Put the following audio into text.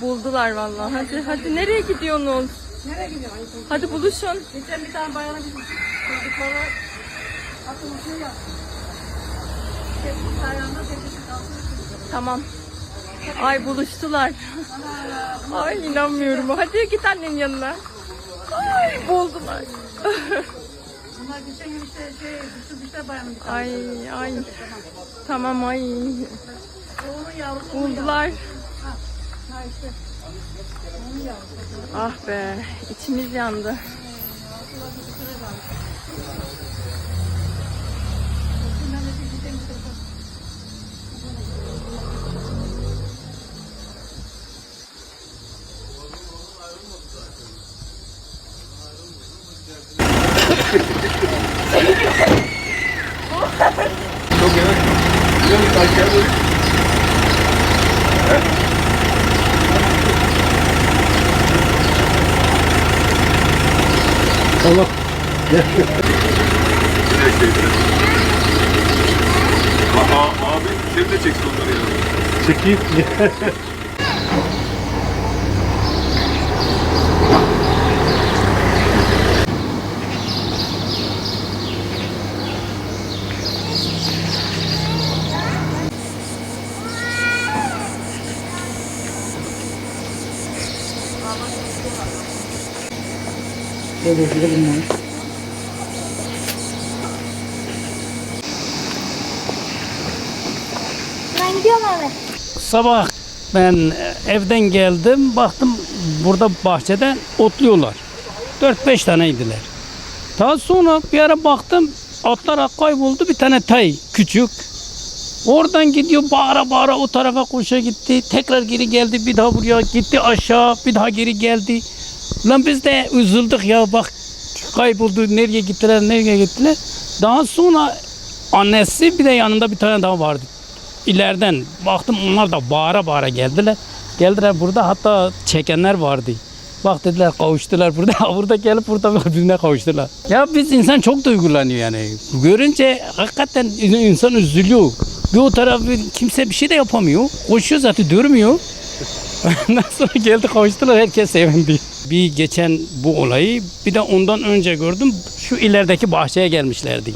Buldular vallahi. Hadi hadi nereye gidiyorsunuz? Nereye gidiyorsun? Hadi buluşun. Geçen bir tane bayana bizim çocuklara atılmışı ya. Kalsın. Tamam. Ay buluştular. Ay inanmıyorum. Hadi git annenin yanına. Ay buldular. Bunlar geçen gün işte şey, ay ay. Tamam ay. Buldular. Ah be içimiz yandı. Bundan da bir geçen bir Aa, abi sen de çeksin onları ya. Çekeyim. Ben gidiyorum abi. Sabah ben evden geldim baktım burada bahçede otluyorlar. 4-5 taneydiler. Daha sonra bir ara baktım atlar kayboldu bir tane tay küçük. Oradan gidiyor bağıra bağıra o tarafa koşa gitti. Tekrar geri geldi bir daha buraya gitti aşağı bir daha geri geldi. Lan biz de üzüldük ya bak kayboldu nereye gittiler nereye gittiler. Daha sonra annesi bir de yanında bir tane daha vardı ileriden baktım onlar da bağıra bağıra geldiler. Geldiler burada hatta çekenler vardı. Bak dediler kavuştular burada. burada gelip burada birbirine kavuştular. Ya biz insan çok duygulanıyor yani. Görünce hakikaten insan üzülüyor. Bir o tarafı kimse bir şey de yapamıyor. Koşuyor zaten durmuyor. Ondan sonra geldi kavuştular herkes sevindi. Bir geçen bu olayı bir de ondan önce gördüm şu ilerideki bahçeye gelmişlerdi.